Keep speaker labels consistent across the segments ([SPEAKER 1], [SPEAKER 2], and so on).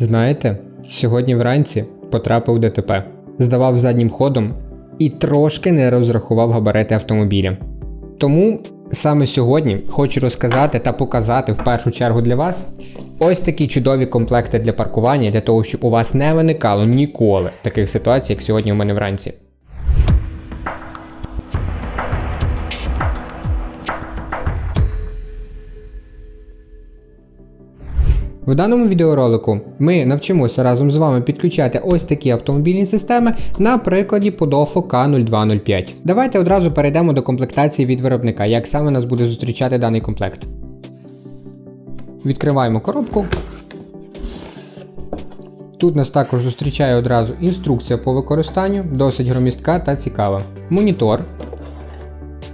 [SPEAKER 1] Знаєте, сьогодні вранці потрапив ДТП, здавав заднім ходом і трошки не розрахував габарити автомобіля. Тому саме сьогодні хочу розказати та показати в першу чергу для вас ось такі чудові комплекти для паркування, для того, щоб у вас не виникало ніколи таких ситуацій, як сьогодні у мене вранці. В даному відеоролику ми навчимося разом з вами підключати ось такі автомобільні системи на прикладі Podofo K0205. Давайте одразу перейдемо до комплектації від виробника, як саме нас буде зустрічати даний комплект. Відкриваємо коробку. Тут нас також зустрічає одразу інструкція по використанню, досить громістка та цікава. Монітор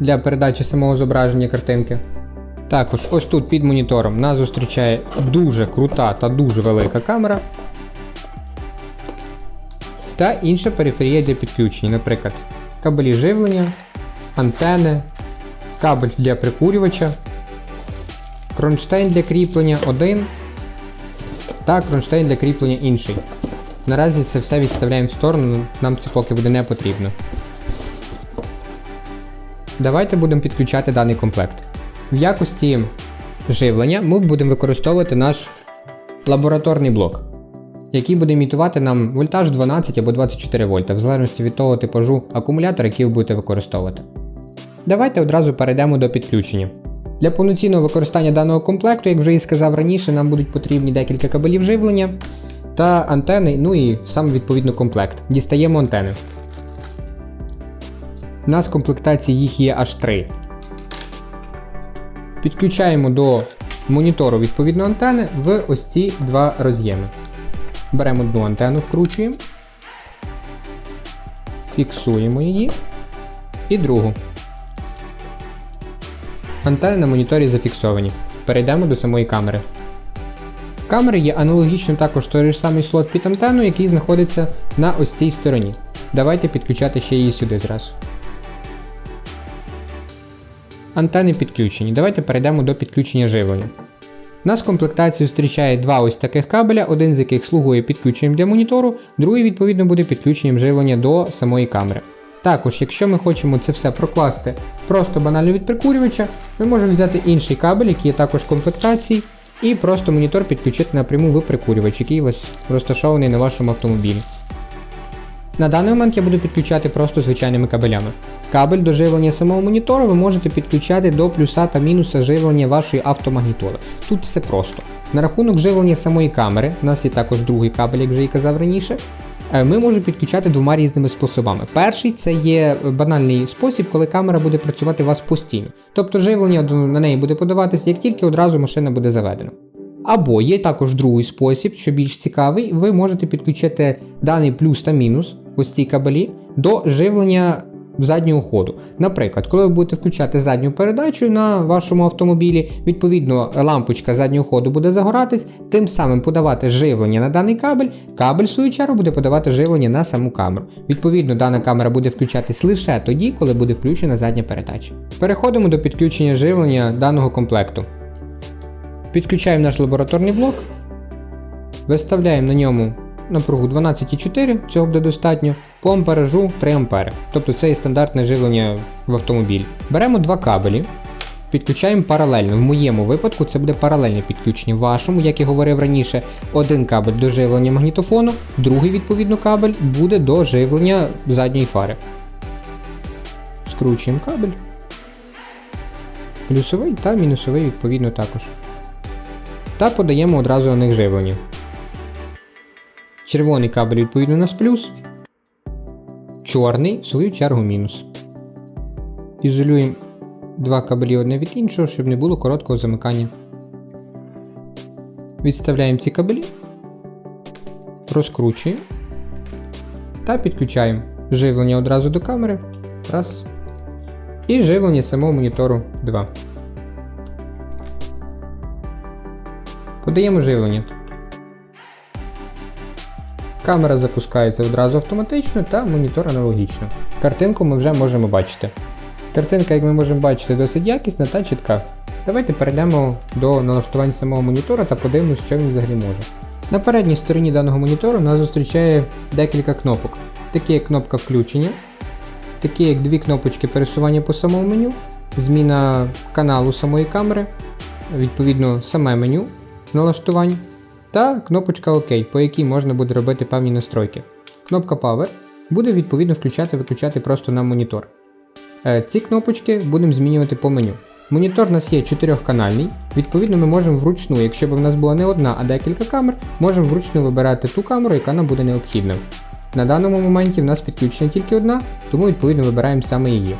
[SPEAKER 1] для передачі самого зображення картинки. Також ось тут під монітором нас зустрічає дуже крута та дуже велика камера. Та інша периферія для підключення, наприклад, кабелі живлення, антени, кабель для прикурювача, кронштейн для кріплення один та кронштейн для кріплення інший. Наразі це все відставляємо в сторону, нам це поки буде не потрібно. Давайте будемо підключати даний комплект. В якості живлення ми будемо використовувати наш лабораторний блок, який буде імітувати нам вольтаж 12 або 24 вольта, в залежності від того типажу акумулятора, який ви будете використовувати. Давайте одразу перейдемо до підключення. Для повноцінного використання даного комплекту, як вже і сказав раніше, нам будуть потрібні декілька кабелів живлення та антени, ну і сам відповідно комплект. Дістаємо антени. У нас в комплектації їх є аж 3. Підключаємо до монітору відповідно антени в ось ці два роз'єми. Беремо одну антенну, вкручуємо, фіксуємо її і другу. Антени на моніторі зафіксовані. Перейдемо до самої камери. Камери є аналогічно також той ж самий слот під антенну, який знаходиться на ось цій стороні. Давайте підключати ще її сюди зразу. Антени підключені. Давайте перейдемо до підключення живлення. Нас в зустрічає два ось таких кабеля, один з яких слугує підключенням для монітору, другий, відповідно, буде підключенням живлення до самої камери. Також, якщо ми хочемо це все прокласти просто банально від прикурювача, ми можемо взяти інший кабель, який є також в комплектації, і просто монітор підключити напряму в прикурювач, який у вас розташований на вашому автомобілі. На даний момент я буду підключати просто звичайними кабелями. Кабель до живлення самого монітору ви можете підключати до плюса та мінуса живлення вашої автомагнітоли. Тут все просто. На рахунок живлення самої камери, у нас є також другий кабель, як вже і казав раніше. е, Ми можемо підключати двома різними способами. Перший це є банальний спосіб, коли камера буде працювати у вас постійно. Тобто живлення на неї буде подаватися, як тільки одразу машина буде заведена. Або є також другий спосіб, що більш цікавий, ви можете підключити даний плюс та мінус, ось ці кабелі, до живлення заднього ходу. Наприклад, коли ви будете включати задню передачу на вашому автомобілі, відповідно лампочка заднього ходу буде загоратись, тим самим подавати живлення на даний кабель, кабель в свою чергу буде подавати живлення на саму камеру. Відповідно, дана камера буде включатись лише тоді, коли буде включена задня передача. Переходимо до підключення живлення даного комплекту. Підключаємо наш лабораторний блок, виставляємо на ньому напругу 12,4, цього буде достатньо, по амперажу 3 ампери. Тобто це є стандартне живлення в автомобілі. Беремо два кабелі, підключаємо паралельно. В моєму випадку це буде паралельне підключення. Вашому, як я говорив раніше, один кабель до живлення магнітофону, другий відповідно кабель буде до живлення задньої фари. Скручуємо кабель. Плюсовий та мінусовий відповідно також. Та подаємо одразу на них живлення. Червоний кабель відповідно у нас плюс. Чорний, в свою чергу, мінус. Ізолюємо два кабелі одне від іншого, щоб не було короткого замикання. Відставляємо ці кабелі, розкручуємо та підключаємо живлення одразу до камери. Раз. І живлення самого монітору 2. Подаємо живлення. Камера запускається одразу автоматично та монітор аналогічно. Картинку ми вже можемо бачити. Картинка, як ми можемо бачити, досить якісна та чітка. Давайте перейдемо до налаштувань самого монітора та подивимось, що він взагалі може. На передній стороні даного монітору нас зустрічає декілька кнопок, такі як кнопка включення, такі як дві кнопочки пересування по самому меню, зміна каналу самої камери, відповідно саме меню налаштувань, та кнопочка ОК, по якій можна буде робити певні настройки. Кнопка Power буде відповідно включати-виключати просто на монітор. Е, Ці кнопочки будемо змінювати по меню. Монітор у нас є 4-канальний, відповідно ми можемо вручну, якщо б в нас була не одна, а декілька камер, можемо вручну вибирати ту камеру, яка нам буде необхідна. На даному моменті в нас підключена тільки одна, тому відповідно вибираємо саме її.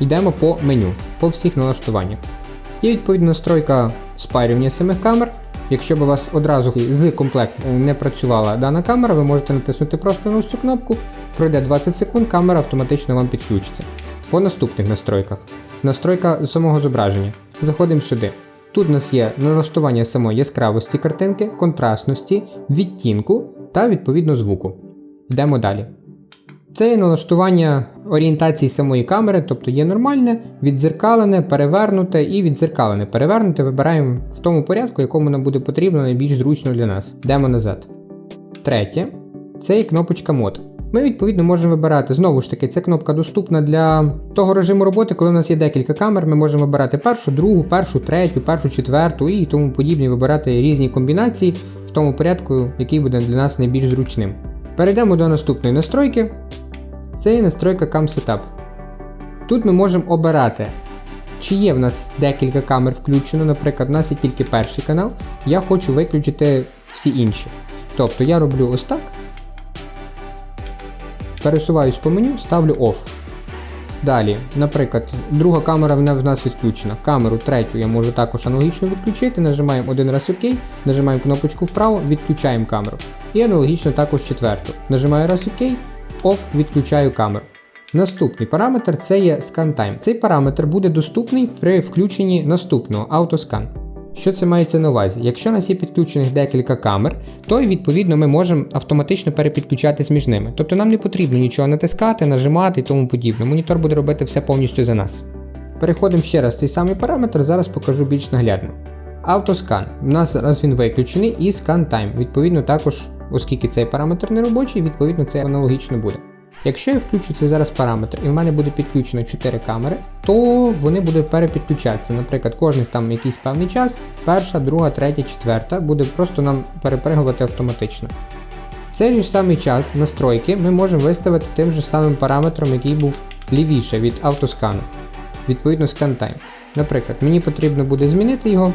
[SPEAKER 1] Йдемо по меню, по всіх налаштуваннях. Є відповідна настройка спарювання самих камер. Якщо б у вас одразу з комплекту не працювала дана камера, ви можете натиснути просто на ось цю кнопку, пройде 20 секунд, камера автоматично вам підключиться. По наступних настройках. Настройка самого зображення. Заходимо сюди. Тут у нас є налаштування самої яскравості картинки, контрастності, відтінку та відповідно звуку. Йдемо далі. Це є налаштування орієнтації самої камери, тобто є нормальне, відзеркалене, перевернуте і відзеркалене. Перевернуте вибираємо в тому порядку, якому нам буде потрібно найбільш зручно для нас. Йдемо назад. Третє це є кнопочка мод. Ми відповідно можемо вибирати, знову ж таки, ця кнопка доступна для того режиму роботи, коли у нас є декілька камер, ми можемо вибирати першу, другу, першу, третю, першу, четверту і тому подібне, вибирати різні комбінації в тому порядку, який буде для нас найбільш зручним. Перейдемо до наступної настройки. Це є настройка Cam Setup. Тут ми можемо обирати, чи є в нас декілька камер включено, наприклад, у нас є тільки перший канал, я хочу виключити всі інші. Тобто я роблю ось так. Пересуваюсь по меню, ставлю Off. Далі, наприклад, друга камера вона в нас відключена. Камеру третю я можу також аналогічно відключити. Нажимаємо один раз ОК, нажимаємо кнопочку вправо, відключаємо камеру. І аналогічно також четверту. Нажимаю раз ОК, Off, відключаю камеру. Наступний параметр це є Scan Time. Цей параметр буде доступний при включенні наступного автоскан. Що це мається на увазі? Якщо у нас є підключених декілька камер, то відповідно ми можемо автоматично перепідключатись між ними. Тобто нам не потрібно нічого натискати, нажимати і тому подібне. Монітор буде робити все повністю за нас. Переходимо ще раз цей самий параметр, зараз покажу більш наглядно. Автоскан. У нас зараз він виключений і Scan Time. Відповідно, також, оскільки цей параметр не робочий, відповідно це аналогічно буде. Якщо я включу цей зараз параметр і в мене буде підключено 4 камери, то вони будуть перепідключатися. Наприклад, кожних там якийсь певний час, перша, друга, третя, четверта, буде просто нам перепригувати автоматично. В цей ж самий час настройки ми можемо виставити тим же самим параметром, який був лівіше від автоскану, відповідно Scan Time. Наприклад, мені потрібно буде змінити його.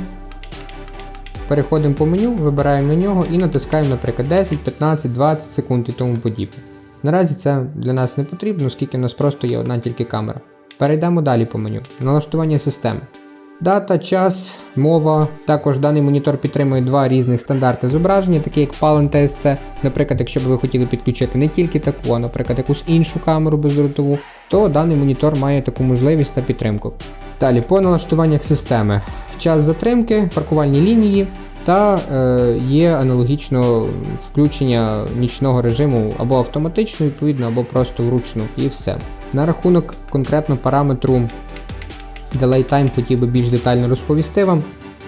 [SPEAKER 1] Переходимо по меню, вибираємо на нього і натискаємо, наприклад, 10, 15, 20 секунд і тому подібне. Наразі це для нас не потрібно, оскільки у нас просто є одна тільки камера. Перейдемо далі по меню. Налаштування системи. Дата, час, мова. Також даний монітор підтримує два різних стандарти зображення, такі як Palen TSC. Наприклад, якщо б ви хотіли підключити не тільки таку, а наприклад, якусь іншу камеру бездротову, то даний монітор має таку можливість та підтримку. Далі по налаштуваннях системи. Час затримки, паркувальні лінії, та е, є аналогічно включення нічного режиму або автоматично, відповідно, або просто вручну, і все. На рахунок конкретно параметру Delay Time хотів би більш детально розповісти вам,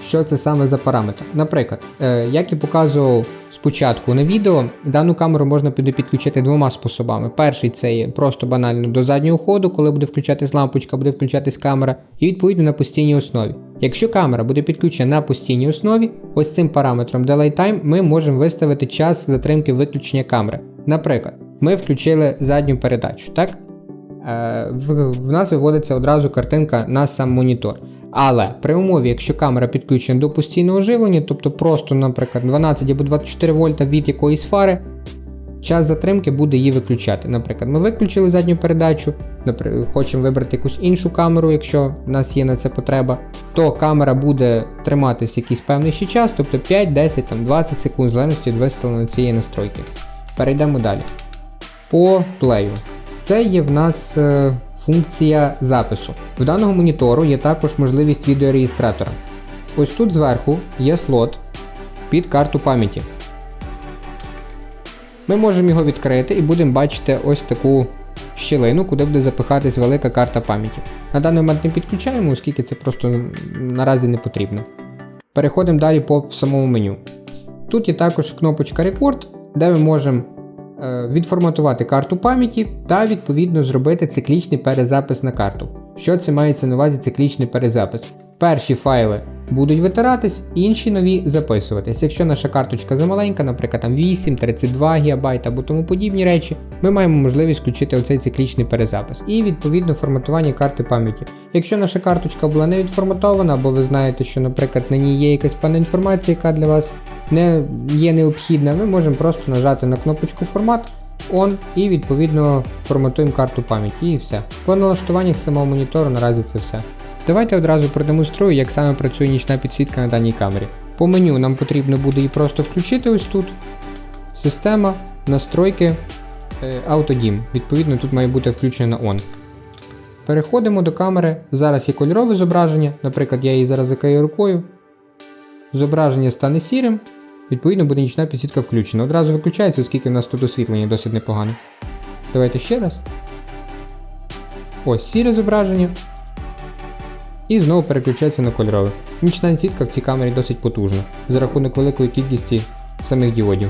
[SPEAKER 1] що це саме за параметр. Наприклад, е, як і показував спочатку на відео, дану камеру можна буде підключити двома способами. Перший це є просто банально до заднього ходу, коли буде включатись лампочка, буде включатись камера, і відповідно на постійній основі. Якщо камера буде підключена на постійній основі, ось цим параметром Delay Time ми можемо виставити час затримки виключення камери. Наприклад, ми включили задню передачу, так? Е, в, в нас виводиться одразу картинка на сам монітор. Але при умові, якщо камера підключена до постійного живлення, тобто просто, наприклад, 12 або 24 вольта від якоїсь фари, час затримки буде її виключати. Наприклад, ми виключили задню передачу, хочемо вибрати якусь іншу камеру, якщо в нас є на це потреба, то камера буде триматись якийсь певний ще час, тобто 5, 10, там, 20 секунд, в залежності від виставленої цієї настройки. Перейдемо далі. По плею. Це є в нас е, функція запису. В даного монітору є також можливість відеореєстратора. Ось тут зверху є слот під карту пам'яті. Ми можемо його відкрити і будемо бачити ось таку щілину, куди буде запихатись велика карта пам'яті. На даний момент не підключаємо, оскільки це просто наразі не потрібно. Переходимо далі по самому меню. Тут є також кнопочка Рекорд, де ми можемо відформатувати карту пам'яті та відповідно зробити циклічний перезапис на карту. Що це мається на увазі циклічний перезапис? Перші файли будуть витиратись, інші нові записуватись. Якщо наша карточка замаленька, наприклад, там 8, 32 ГБ або тому подібні речі, ми маємо можливість включити оцей циклічний перезапис і відповідно форматування карти пам'яті. Якщо наша карточка була не відформатована, або ви знаєте, що, наприклад, на ній є якась певна інформація, яка для вас не є необхідна, ми можемо просто нажати на кнопочку формат. On і відповідно форматуємо карту пам'яті і все. По налаштуваннях самого монітору наразі це все. Давайте одразу продемонструю, як саме працює нічна підсвітка на даній камері. По меню нам потрібно буде її просто включити ось тут. Система, настройки, е, автодім. Відповідно, тут має бути включено On. Переходимо до камери. Зараз є кольорове зображення, наприклад, я її зараз закрию рукою. Зображення стане сірим, відповідно буде нічна підсвітка включена. Одразу виключається, оскільки в нас тут освітлення досить непогане. Давайте ще раз. Ось сіре зображення. І знову переключається на кольорове. Нічна сітка в цій камері досить потужна, за рахунок великої кількості самих діодів.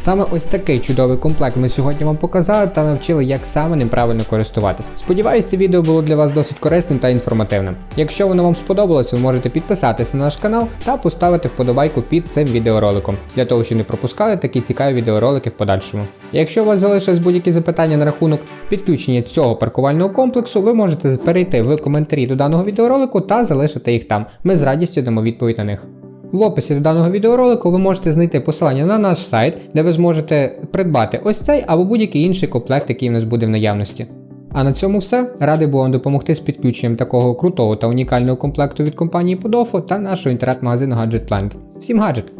[SPEAKER 1] Саме ось такий чудовий комплект ми сьогодні вам показали та навчили, як саме ним правильно користуватись. Сподіваюсь, це відео було для вас досить корисним та інформативним. Якщо воно вам сподобалось, ви можете підписатися на наш канал та поставити вподобайку під цим відеороликом, для того, щоб не пропускали такі цікаві відеоролики в подальшому. Якщо у вас залишились будь-які запитання на рахунок підключення цього паркувального комплексу, ви можете перейти в коментарі до даного відеоролику та залишити їх там. Ми з радістю дамо відповідь на них. В описі до даного відеоролику ви можете знайти посилання на наш сайт, де ви зможете придбати ось цей або будь-який інший комплект, який в нас буде в наявності. А на цьому все. Радий був вам допомогти з підключенням такого крутого та унікального комплекту від компанії Podofo та нашого інтернет-магазину GadgetPlant. Всім гаджет!